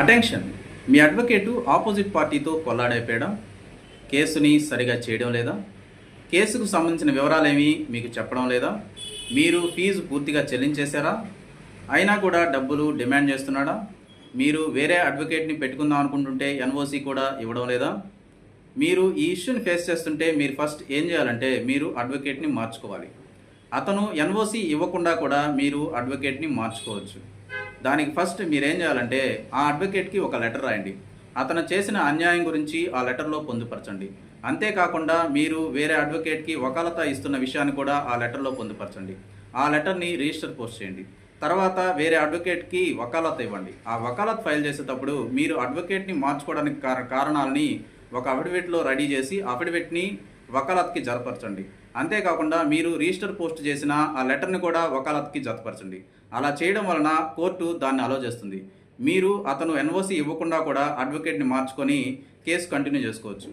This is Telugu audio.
అటెన్షన్ మీ అడ్వకేటు ఆపోజిట్ పార్టీతో కొల్లాడైపోయడం కేసుని సరిగా చేయడం లేదా? కేసుకు సంబంధించిన వివరాలేమీ మీకు చెప్పడం లేదా? మీరు ఫీజు పూర్తిగా చెల్లించేశారా? అయినా కూడా డబ్బులు డిమాండ్ చేస్తున్నాడా? మీరు వేరే అడ్వకేట్ని పెట్టుకుందాం అనుకుంటుంటే ఎన్ఓసి కూడా ఇవ్వడం లేదా? మీరు ఈ ఇష్యూని ఫేస్ చేస్తుంటే మీరు ఫస్ట్ ఏం చేయాలంటే మీరు అడ్వకేట్ని మార్చుకోవాలి. అతను ఎన్ఓసి ఇవ్వకుండా కూడా మీరు అడ్వకేట్ని మార్చుకోవచ్చు. దానికి ఫస్ట్ మీరేం చేయాలంటే ఆ అడ్వకేట్కి ఒక లెటర్ రాయండి. అతను చేసిన అన్యాయం గురించి ఆ లెటర్లో పొందుపరచండి. అంతేకాకుండా మీరు వేరే అడ్వకేట్కి వకాలత ఇస్తున్న విషయాన్ని కూడా ఆ లెటర్లో పొందుపరచండి. ఆ లెటర్ని రిజిస్టర్ పోస్ట్ చేయండి. తర్వాత వేరే అడ్వకేట్కి వకాలత్ ఇవ్వండి. ఆ వకాలత్ ఫైల్ చేసేటప్పుడు మీరు అడ్వకేట్ని మార్చుకోవడానికి కార కారణాలని ఒక అఫిడవిట్లో రెడీ చేసి అఫిడవిట్ని వకాలత్కి జతపరచండి. అంతేకాకుండా మీరు రిజిస్టర్ పోస్ట్ చేసిన ఆ లెటర్ని కూడా వకాలత్కి జతపరచండి. అలా చేయడం వలన కోర్టు దాన్ని అలో చేస్తుంది. మీరు అతను ఎన్ఓసి ఇవ్వకుండా కూడా అడ్వకేట్ని మార్చుకొని కేసు కంటిన్యూ చేసుకోవచ్చు.